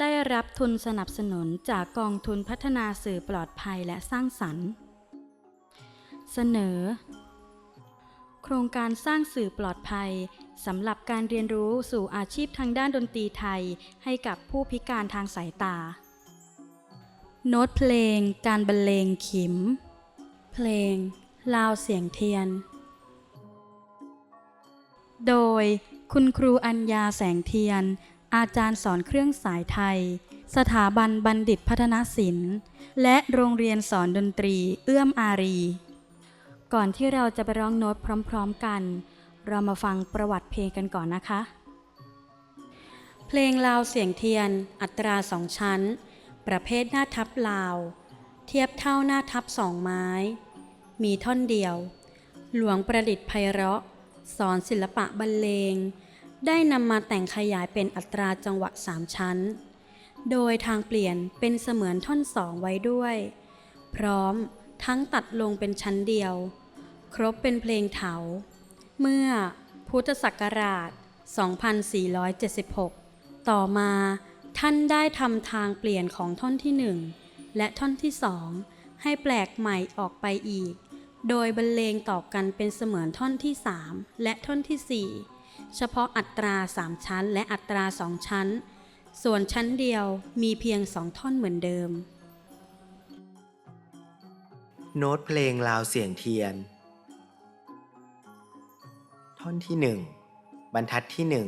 ได้รับทุนสนับสนุนจากกองทุนพัฒนาสื่อปลอดภัยและสร้างสรรค์ เสนอ โครงการสร้างสื่อปลอดภัยสำหรับการเรียนรู้สู่อาชีพทางด้านดนตรีไทยให้กับผู้พิการทางสายตา โน้ตเพลง การบรรเลงขิม เพลง ลาวเสียงเทียน โดยคุณครูอัญญาแสงเทียน อาจารย์สอนเครื่องสายไทย สถาบันบัณฑิตพัฒนศิลป์ และโรงเรียนสอนดนตรีเอื้อมอารี ก่อนที่เราจะไปร้องโน้ตพร้อมๆกัน เรามาฟังประวัติเพลงกันก่อนนะคะ เพลงลาวเสียงเทียน อัตราสองชั้น ประเภทหน้าทับลาว เทียบเท่าหน้าทับสองไม้ มีท่อนเดียว หลวงประดิษฐ์ไพเราะ สอนศิลปะบรรเลง ได้นำมาแต่งขยายเป็นอัตราจังหวะสามชั้น โดยทางเปลี่ยนเป็นเสมือนท่อนสองไว้ด้วย พร้อมทั้งตัดลงเป็นชั้นเดียว ครบเป็นเพลงเถา เมื่อพุทธศักราช 2476 ต่อมาท่านได้ทำทางเปลี่ยนของท่อนที่หนึ่งและท่อนที่สองให้แปลกใหม่ออกไปอีก โดยบรรเลงต่อกันเป็นเสมือนท่อนที่3และท่อนที่สี่ เฉพาะอัตรา3ชั้นและอัตรา2ชั้น ส่วนชั้นเดียวมีเพียง2ท่อนเหมือนเดิม โน้ตเพลงลาวเสียงเทียน ท่อนที่หนึ่งบรรทัดที่หนึ่ง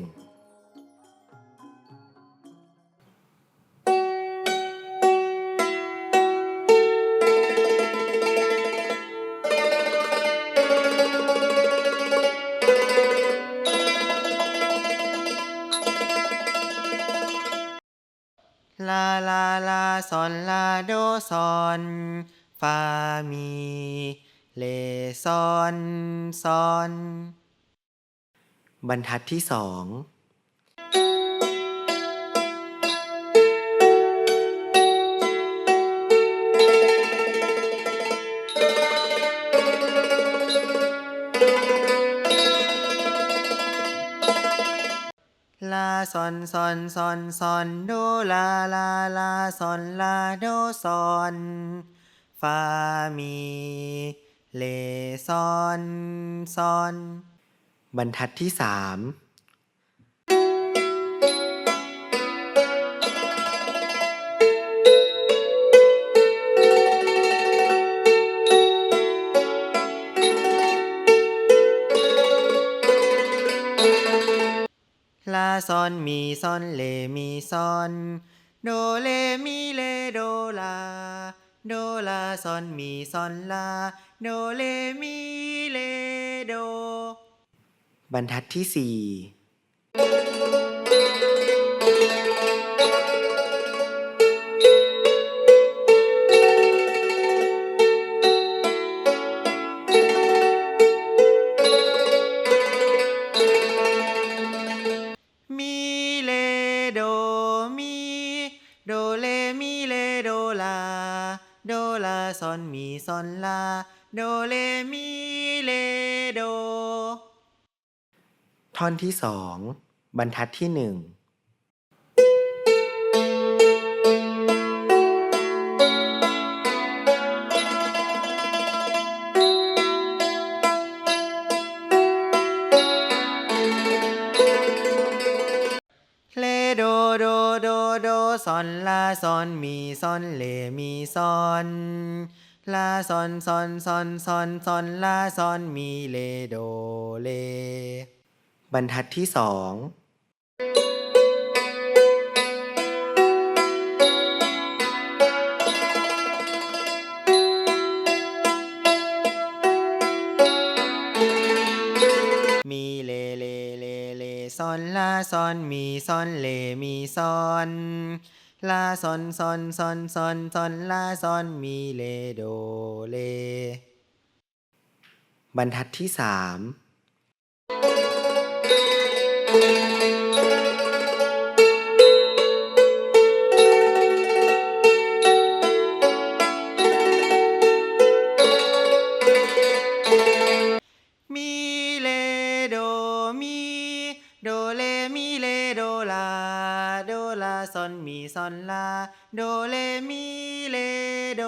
ซอนลาโดซอนฟามีเลซอนซอน บรรทัดที่สอง ลาซอนซอนซอนซอนโดลาลาลาซอนลาโดซอนฟามีเลซอนซอน บรรทัดที่สาม ซอนมีซอนเลมีซอนโดเลมีเลโดลาโดลาซอนมีซอนลาโดเลมีเลโด บรรทัดที่สี่ มีเลโดลา โดลาซอนมีซอนลา โดเลมีเลโด ท่อนที่สองบรรทัดที่หนึ่ง ซอนลาซอนมีซอนเลมีซอนลาซอนซอนซอนซอนซอนลาซอนมีเลโดเล บรรทัดที่สอง อนลาซอนมีซอนเลมีซอนลาซอนซอนซอนซอนซอนลาซอนมีเลโดเล บรรทัดที่สามมี ซอนลา โดเลมีเลโด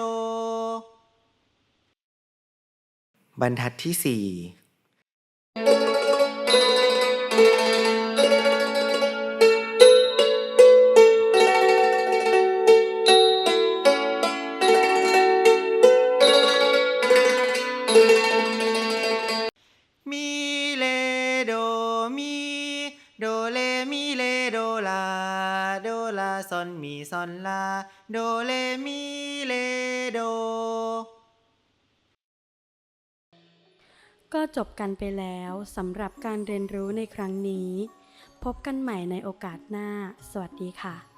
บรรทัดที่ 4 ซอนมีซอนลา โดเลมีเลโด ก็จบกันไปแล้วสำหรับการเรียนรู้ในครั้งนี้ พบกันใหม่ในโอกาสหน้า สวัสดีค่ะ